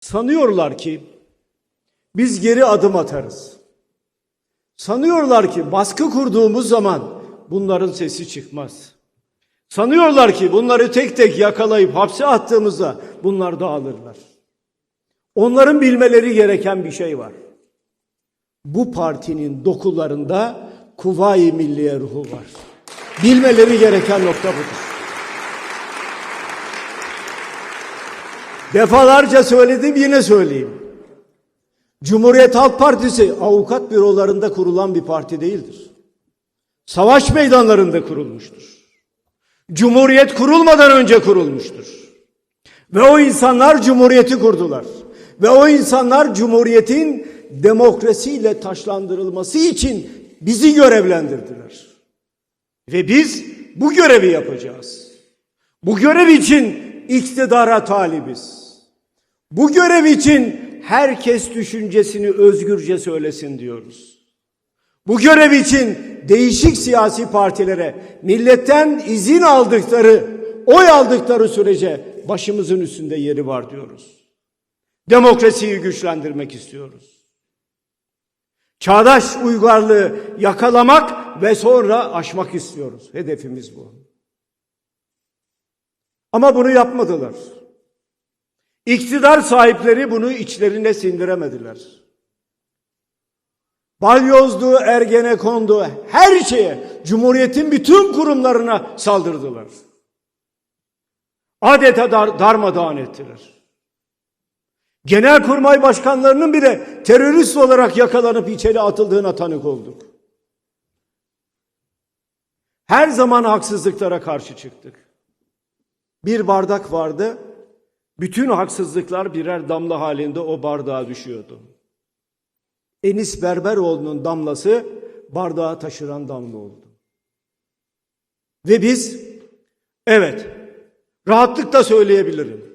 Sanıyorlar ki biz geri adım atarız. Sanıyorlar ki baskı kurduğumuz zaman bunların sesi çıkmaz. Sanıyorlar ki bunları tek tek yakalayıp hapse attığımızda bunlar dağılırlar. Onların bilmeleri gereken bir şey var. Bu partinin dokularında Kuvayi Milliye ruhu var. Bilmeleri gereken nokta budur. Defalarca söyledim yine söyleyeyim. Cumhuriyet Halk Partisi avukat bürolarında kurulan bir parti değildir. Savaş meydanlarında kurulmuştur. Cumhuriyet kurulmadan önce kurulmuştur. Ve o insanlar cumhuriyeti kurdular. Ve o insanlar cumhuriyetin demokrasiyle taşlandırılması için bizi görevlendirdiler. Ve biz bu görevi yapacağız. Bu görev için iktidara talibiz. Bu görev için herkes düşüncesini özgürce söylesin diyoruz. Bu görev için değişik siyasi partilere milletten izin aldıkları, oy aldıkları sürece başımızın üstünde yeri var diyoruz. Demokrasiyi güçlendirmek istiyoruz. Çağdaş uygarlığı yakalamak ve sonra aşmak istiyoruz. Hedefimiz bu. Ama bunu yapmadılar. İktidar sahipleri bunu içlerine sindiremediler. Balyozdu, Ergenekon'du, her şeye, Cumhuriyet'in bütün kurumlarına saldırdılar. Adeta dar, darmadağın ettiler. Genelkurmay başkanlarının bile terörist olarak yakalanıp içeri atıldığına tanık olduk. Her zaman haksızlıklara karşı çıktık. Bir bardak vardı, bütün haksızlıklar birer damla halinde o bardağa düşüyordu. Enis Berberoğlu'nun damlası bardağı taşıran damla oldu. Ve biz evet rahatlıkla söyleyebilirim.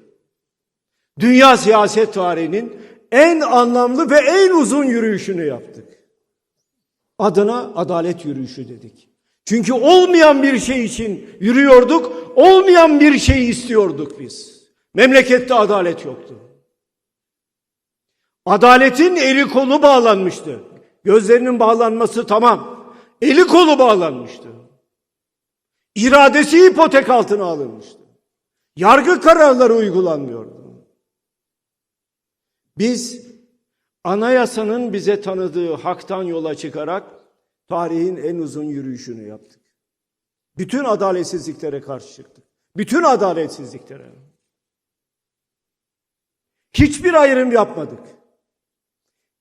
Dünya siyaset tarihinin en anlamlı ve en uzun yürüyüşünü yaptık. Adına adalet yürüyüşü dedik. Çünkü olmayan bir şey için yürüyorduk, olmayan bir şey istiyorduk biz. Memlekette adalet yoktu. Adaletin eli kolu bağlanmıştı. Gözlerinin bağlanması tamam. Eli kolu bağlanmıştı. İradesi ipotek altına alınmıştı. Yargı kararları uygulanmıyordu. Biz anayasanın bize tanıdığı haktan yola çıkarak tarihin en uzun yürüyüşünü yaptık. Bütün adaletsizliklere karşı çıktık. Bütün adaletsizliklere. Hiçbir ayrım yapmadık.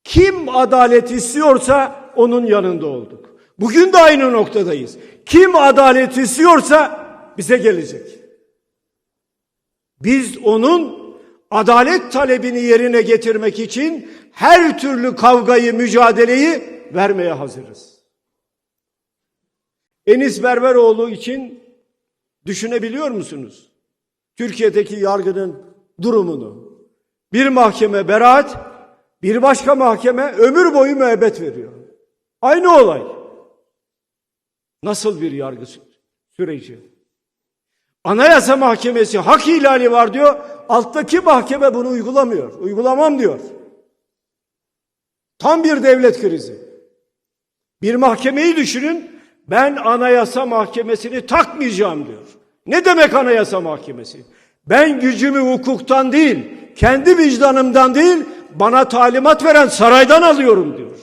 Kim adalet istiyorsa onun yanında olduk. Bugün de aynı noktadayız. Kim adalet istiyorsa bize gelecek. Biz onun adalet talebini yerine getirmek için her türlü kavgayı, mücadeleyi vermeye hazırız. Enis Berberoğlu için düşünebiliyor musunuz? Türkiye'deki yargının durumunu. Bir mahkeme beraat, bir başka mahkeme ömür boyu müebbet veriyor. Aynı olay. Nasıl bir yargı süreci? Anayasa Mahkemesi hak ihlali var diyor. Alttaki mahkeme bunu uygulamıyor. Uygulamam diyor. Tam bir devlet krizi. Bir mahkemeyi düşünün. Ben Anayasa Mahkemesi'ni takmayacağım diyor. Ne demek Anayasa Mahkemesi? Ben gücümü hukuktan değil, kendi vicdanımdan değil, bana talimat veren saraydan alıyorum diyor.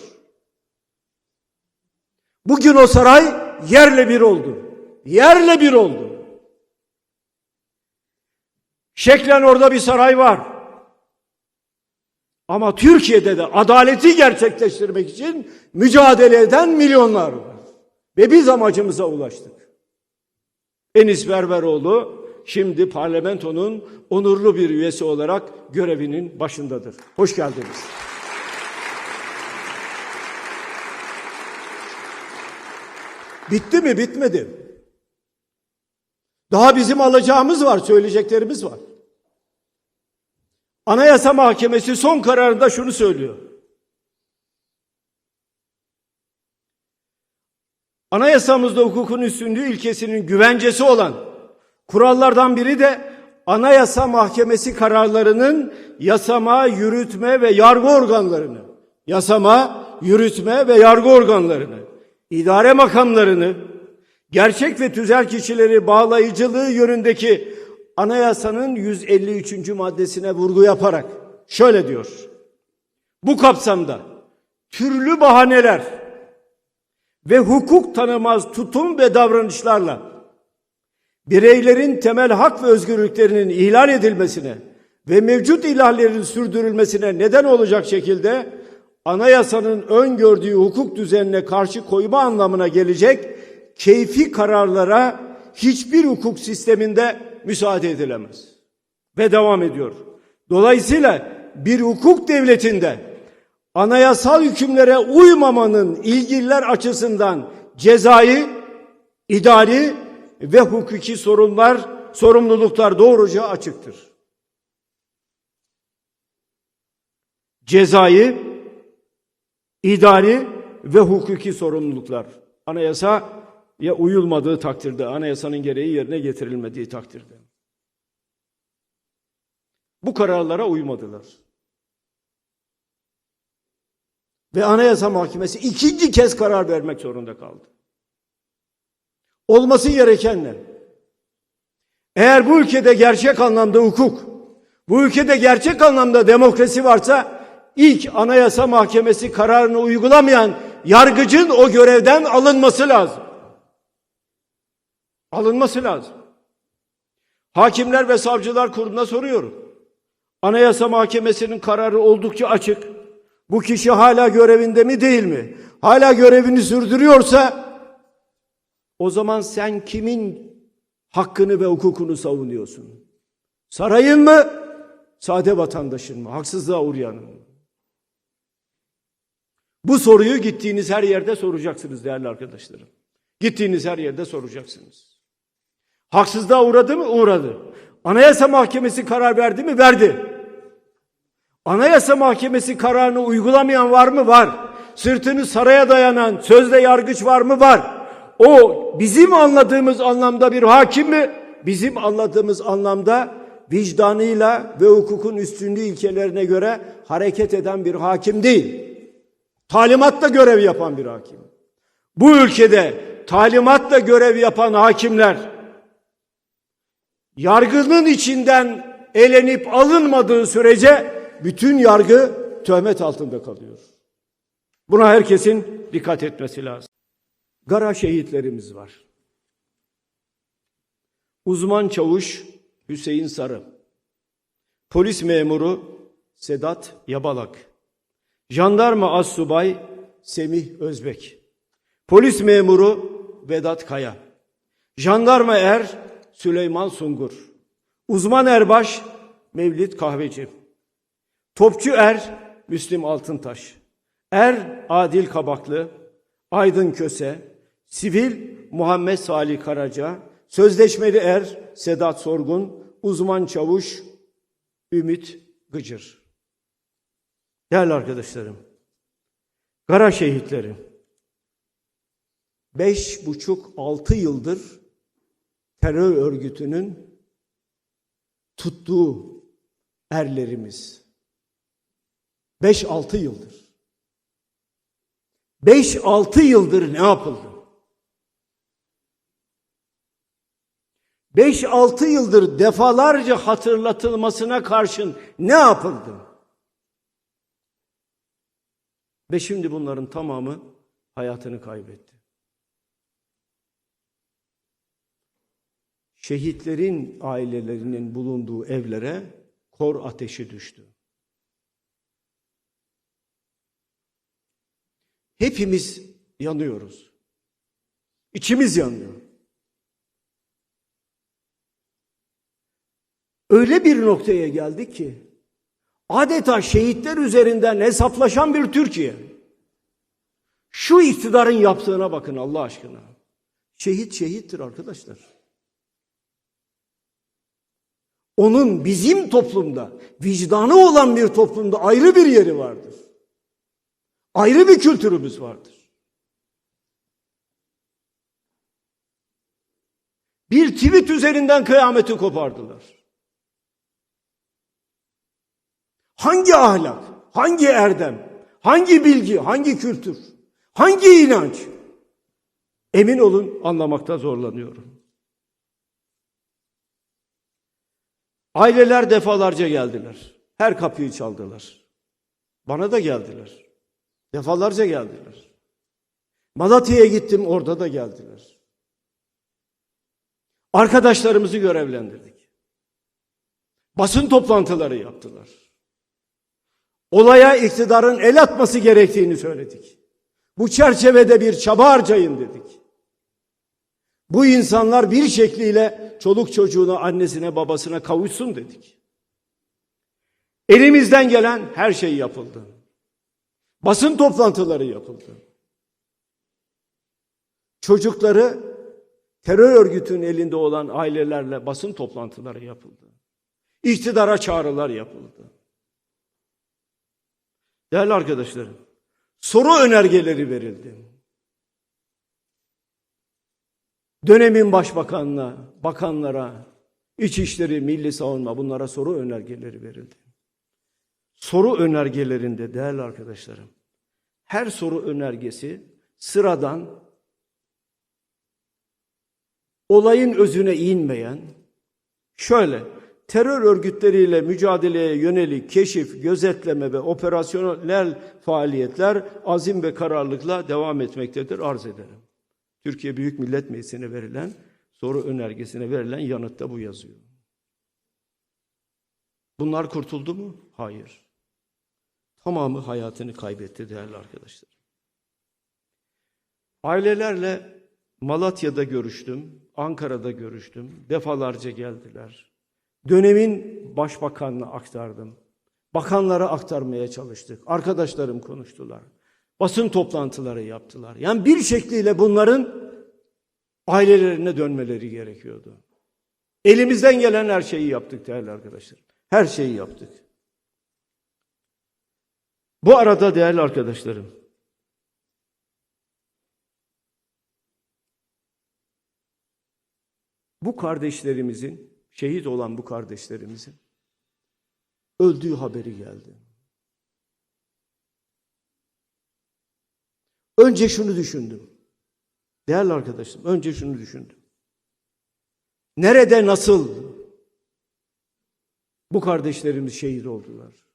Bugün o saray yerle bir oldu. Yerle bir oldu. Şeklen orada bir saray var. Ama Türkiye'de de adaleti gerçekleştirmek için mücadele eden milyonlar var. Ve biz amacımıza ulaştık. Enis Berberoğlu şimdi parlamentonun onurlu bir üyesi olarak görevinin başındadır. Hoş geldiniz. Bitti mi? Bitmedi. Daha bizim alacağımız var, söyleyeceklerimiz var. Anayasa Mahkemesi son kararında şunu söylüyor. Anayasamızda hukukun üstünlüğü ilkesinin güvencesi olan kurallardan biri de Anayasa Mahkemesi kararlarının yasama, yürütme ve yargı organlarını, yasama, yürütme ve yargı organlarını, idare makamlarını, gerçek ve tüzel kişileri bağlayıcılığı yönündeki anayasanın 153. maddesine vurgu yaparak şöyle diyor. Bu kapsamda türlü bahaneler ve hukuk tanımaz tutum ve davranışlarla bireylerin temel hak ve özgürlüklerinin ihlal edilmesine ve mevcut ihlallerin sürdürülmesine neden olacak şekilde anayasanın öngördüğü hukuk düzenine karşı koyma anlamına gelecek keyfi kararlara hiçbir hukuk sisteminde müsaade edilemez. Ve devam ediyor. Dolayısıyla bir hukuk devletinde anayasal hükümlere uymamanın ilgililer açısından cezai, idari ve hukuki sorunlar, sorumluluklar doğruca açıktır. Cezai, idari ve hukuki sorumluluklar. Anayasa ya uyulmadığı takdirde, anayasanın gereği yerine getirilmediği takdirde. Bu kararlara uymadılar. Ve Anayasa Mahkemesi ikinci kez karar vermek zorunda kaldı. Olması gereken ne? Eğer bu ülkede gerçek anlamda hukuk, bu ülkede gerçek anlamda demokrasi varsa ilk Anayasa Mahkemesi kararını uygulamayan yargıcın o görevden alınması lazım. Alınması lazım. Hakimler ve Savcılar Kurulu'na soruyorum. Anayasa Mahkemesi'nin kararı oldukça açık. Bu kişi hala görevinde mi değil mi? Hala görevini sürdürüyorsa o zaman sen kimin hakkını ve hukukunu savunuyorsun? Sarayın mı? Sade vatandaşın mı? Haksızlığa uğrayanın mı? Bu soruyu gittiğiniz her yerde soracaksınız değerli arkadaşlarım. Gittiğiniz her yerde soracaksınız. Haksızlığa uğradı mı? Uğradı. Anayasa Mahkemesi karar verdi mi? Verdi. Anayasa Mahkemesi kararını uygulamayan var mı? Var. Sırtını saraya dayanan sözde yargıç var mı? Var. O bizim anladığımız anlamda bir hakim mi? Bizim anladığımız anlamda vicdanıyla ve hukukun üstünlüğü ilkelerine göre hareket eden bir hakim değil. Talimatla görev yapan bir hakim. Bu ülkede talimatla görev yapan hakimler yargının içinden elenip alınmadığı sürece bütün yargı töhmet altında kalıyor. Buna herkesin dikkat etmesi lazım. Gara şehitlerimiz var. Uzman çavuş Hüseyin Sarı. Polis memuru Sedat Yabalak. Jandarma Assubay Semih Özbek. Polis memuru Vedat Kaya. Jandarma Er Süleyman Sungur. Uzman erbaş Mevlid Kahveci. Topçu er Müslim Altıntaş. Er Adil Kabaklı. Aydın Köse. Sivil Muhammed Salih Karaca. Sözleşmeli er Sedat Sorgun. Uzman çavuş Ümit Gıcır. Değerli arkadaşlarım, Gara şehitlerim, beş buçuk altı yıldır terör örgütünün tuttuğu erlerimiz. Beş altı yıldır. Beş altı yıldır ne yapıldı? Beş altı yıldır defalarca hatırlatılmasına karşın ne yapıldı? Ve şimdi bunların tamamı hayatını kaybetti. Şehitlerin ailelerinin bulunduğu evlere kor ateşi düştü. Hepimiz yanıyoruz. İçimiz yanıyor. Öyle bir noktaya geldik ki adeta şehitler üzerinden hesaplaşan bir Türkiye. Şu iktidarın yaptığına bakın Allah aşkına. Şehit şehittir arkadaşlar. Onun bizim toplumda, vicdanı olan bir toplumda ayrı bir yeri vardır. Ayrı bir kültürümüz vardır. Bir tweet üzerinden kıyameti kopardılar. Hangi ahlak, hangi erdem, hangi bilgi, hangi kültür, hangi inanç? Emin olun anlamakta zorlanıyorum. Aileler defalarca geldiler. Her kapıyı çaldılar. Bana da geldiler. Defalarca geldiler. Malatya'ya gittim orada da geldiler. Arkadaşlarımızı görevlendirdik. Basın toplantıları yaptılar. Olaya iktidarın el atması gerektiğini söyledik. Bu çerçevede bir çaba harcayın dedik. Bu insanlar bir şekliyle çoluk çocuğuna, annesine, babasına kavuşsun dedik. Elimizden gelen her şey yapıldı. Basın toplantıları yapıldı. Çocukları terör örgütünün elinde olan ailelerle basın toplantıları yapıldı. İktidara çağrılar yapıldı. Değerli arkadaşlarım, soru önergeleri verildi. Dönemin başbakanına, bakanlara, İçişleri, Milli Savunma bunlara soru önergeleri verildi. Soru önergelerinde değerli arkadaşlarım, her soru önergesi sıradan olayın özüne inmeyen, şöyle terör örgütleriyle mücadeleye yönelik keşif, gözetleme ve operasyonel faaliyetler azim ve kararlılıkla devam etmektedir arz ederim. Türkiye Büyük Millet Meclisi'ne verilen soru önergesine verilen yanıtta bu yazıyor. Bunlar kurtuldu mu? Hayır. Tamamı hayatını kaybetti değerli arkadaşlar. Ailelerle Malatya'da görüştüm, Ankara'da görüştüm. Defalarca geldiler. Dönemin başbakanına aktardım. Bakanlara aktarmaya çalıştık. Arkadaşlarım konuştular. Basın toplantıları yaptılar. Yani bir şekliyle bunların ailelerine dönmeleri gerekiyordu. Elimizden gelen her şeyi yaptık değerli arkadaşlar. Her şeyi yaptık. Bu arada değerli arkadaşlarım, bu kardeşlerimizin, şehit olan bu kardeşlerimizin öldüğü haberi geldi. Önce şunu düşündüm. Değerli arkadaşım, önce şunu düşündüm. Nerede, nasıl bu kardeşlerimiz şehit oldular?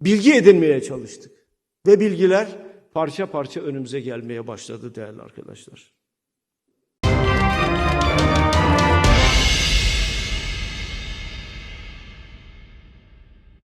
Bilgi edinmeye çalıştık. Ve bilgiler parça parça önümüze gelmeye başladı değerli arkadaşlar.